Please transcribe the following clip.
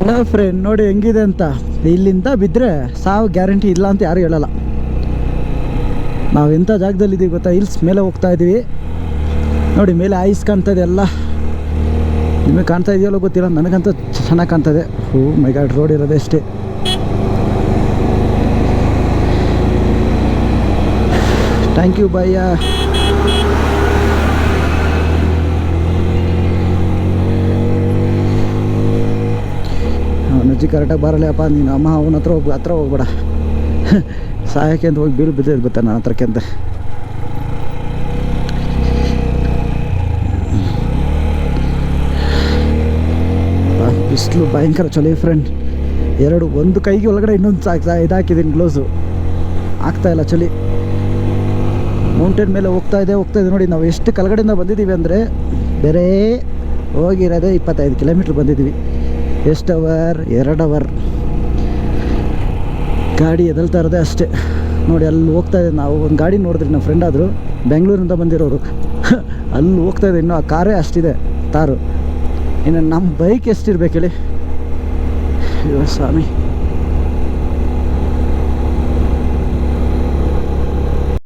Hello friend ನೋಡಿ ಹೆಂಗಿದೆ ಅಂತ. ಇಲ್ಲಿಂದ ಬಿದ್ದರೆ ಸಾವು ಗ್ಯಾರಂಟಿ ಇಲ್ಲ ಅಂತ ಯಾರು ಹೇಳಲ್ಲ. ನಾವು ಎಂಥ ಜಾಗದಲ್ಲಿ ಇದ್ದೀವಿ ಗೊತ್ತಾ? ಹಿಲ್ಸ್ ಮೇಲೆ ಹೋಗ್ತಾ ಇದ್ದೀವಿ ನೋಡಿ ಮೇಲೆ ಐಸ್ ಕಾಣ್ತದೆ ಎಲ್ಲ. ನಿಮಗೆ ಕಾಣ್ತಾ ಇದೆಯಲ್ಲೋ ಗೊತ್ತಿಲ್ಲ, ನನಗಂತೂ ಚೆನ್ನಾಗಿ ಕಾಣ್ತದೆ. ಹೂ ಮೈ ಗಾಡ್ ರೋಡ್ ಇರೋದೇ ಅಷ್ಟೇ. ಥ್ಯಾಂಕ್ ಯು ಭಯ್ಯ ಅವನ ಅಜ್ಜಿ ಕರೆಕ್ಟಾಗಿ ಬರಲ್ಲಪ್ಪ ನೀನು ಅಮ್ಮ, ಅವನ ಹತ್ರ ಹೋಗಿ ಹತ್ರ ಹೋಗ್ಬೇಡ. ಸಹಾಯಕ್ಕೆ ಅಂತ ಹೋಗಿ ಬೀಳು ಬಿದ್ದಿದ್ದು ಬತ್ತ ನನ್ನ ಹತ್ರಕ್ಕೆ ಅಂತ. ಬಿಸಿಲು ಭಯಂಕರ ಚಳಿ ಫ್ರೆಂಡ್ ಎರಡು, ಒಂದು ಕೈಗೆ ಒಳಗಡೆ ಇನ್ನೊಂದು ಸಾಕು ಸಾ ಇದಾಕಿದ್ದೀನಿ ಗ್ಲೋಸು ಆಗ್ತಾ ಇಲ್ಲ ಚಳಿ. ಮೌಂಟೇನ್ ಮೇಲೆ ಹೋಗ್ತಾ ಇದೆ ಹೋಗ್ತಾ ಇದೆ ನೋಡಿ, ನಾವು ಎಷ್ಟು ಕೆಳಗಡೆಯಿಂದ ಬಂದಿದ್ದೀವಿ ಅಂದರೆ, ಬೇರೆ ಹೋಗಿರೋದೇ ಇಪ್ಪತ್ತೈದು ಕಿಲೋಮೀಟ್ರ್ ಬಂದಿದ್ದೀವಿ. ಎಷ್ಟು ಅವರ್? ಎರಡು ಅವರ್. ಗಾಡಿ ಎದಲ್ತಾ ಇರೋದೇ ಅಷ್ಟೇ. ನೋಡಿ, ಅಲ್ಲಿ ಹೋಗ್ತಾ ಇದೆ ನಾವು ಒಂದು ಗಾಡಿ ನೋಡಿದ್ರಿ ನಮ್ಮ ಫ್ರೆಂಡ್ ಆದರು. ಬೆಂಗಳೂರಿಂದ ಬಂದಿರೋರು. ಅಲ್ಲಿ ಹೋಗ್ತಾ ಇದೆ ಇನ್ನು ಆ ಕಾರೇ ಅಷ್ಟಿದೆ, ತಾರು. ಇನ್ನು ನಮ್ಮ ಬೈಕ್ ಎಷ್ಟಿರ್ಬೇಕು ಹೇಳಿ? ಸ್ವಾಮಿ.